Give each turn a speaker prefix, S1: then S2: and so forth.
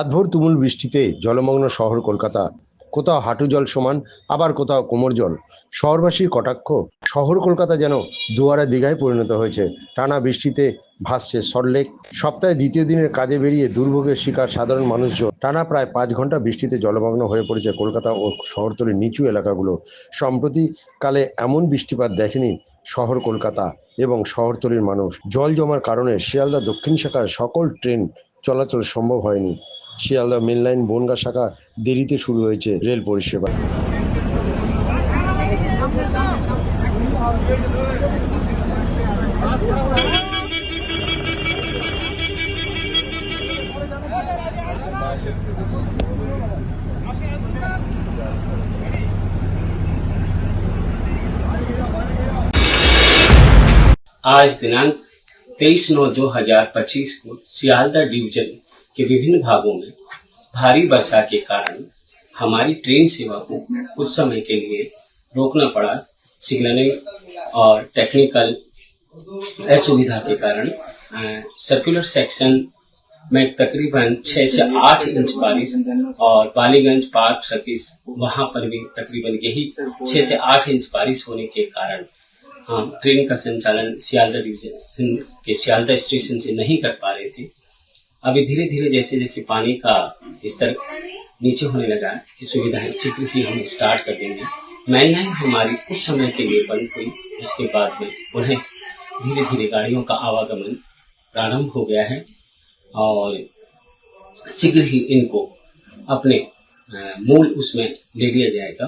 S1: রাতভর তুমুল বৃষ্টিতে জলমগ্ন শহর কলকাতা। কোথাও হাঁটু জল সমান, আবার কোথাও কোমর জল। শহরবাসীর কটাক্ষ, শহর কলকাতা যেন দুয়ারা দীঘায় পরিণত হয়েছে। টানা বৃষ্টিতে ভাসছে সল্টলেক সপ্তাহে দ্বিতীয় দিনের কাজে বেরিয়ে দুর্ভোগের শিকার সাধারণ মানুষজন। টানা প্রায় পাঁচ ঘণ্টা বৃষ্টিতে জলমগ্ন হয়ে পড়েছে কলকাতা ও শহরতলির নিচু এলাকাগুলো। সম্প্রতি কালে এমন বৃষ্টিপাত দেখেনি শহর কলকাতা এবং শহরতলির মানুষ। জল জমার কারণে শিয়ালদা দক্ষিণ শাখার সকল ট্রেন চলাচল সম্ভব হয়নি। শিয়ালদা মেন লাইন বনগা শাখা দেরিতে শুরু হয়েছে রেল পরিষেবা
S2: आज दिनांक 23 नौ 2025 को सियालदा डिवीजन के विभिन्न भागों में भारी वर्षा के कारण हमारी ट्रेन सेवा को कुछ समय के लिए रोकना पड़ा। सिग्नलिंग और टेक्निकल असुविधा के कारण सर्कुलर सेक्शन में तकरीबन 6 से आठ इंच बारिश और बालीगंज पार्क सर्किस वहाँ पर भी तकरीबन यही 6 से आठ इंच बारिश होने के कारण हम ट्रेन का संचालन सियालदा डिवीज़न के सियालदा स्टेशन से नहीं कर पा रहे थे। अभी धीरे धीरे जैसे जैसे पानी का स्तर नीचे होने लगा ये सुविधाएँ शीघ्र ही हम स्टार्ट कर देंगे। मैनलाइन हमारी कुछ समय के लिए बंद हुई, उसके बाद में पुनः धीरे धीरे गाड़ियों का आवागमन प्रारंभ हो गया है और शीघ्र ही इनको अपने मूल उसमें ले लिया जाएगा।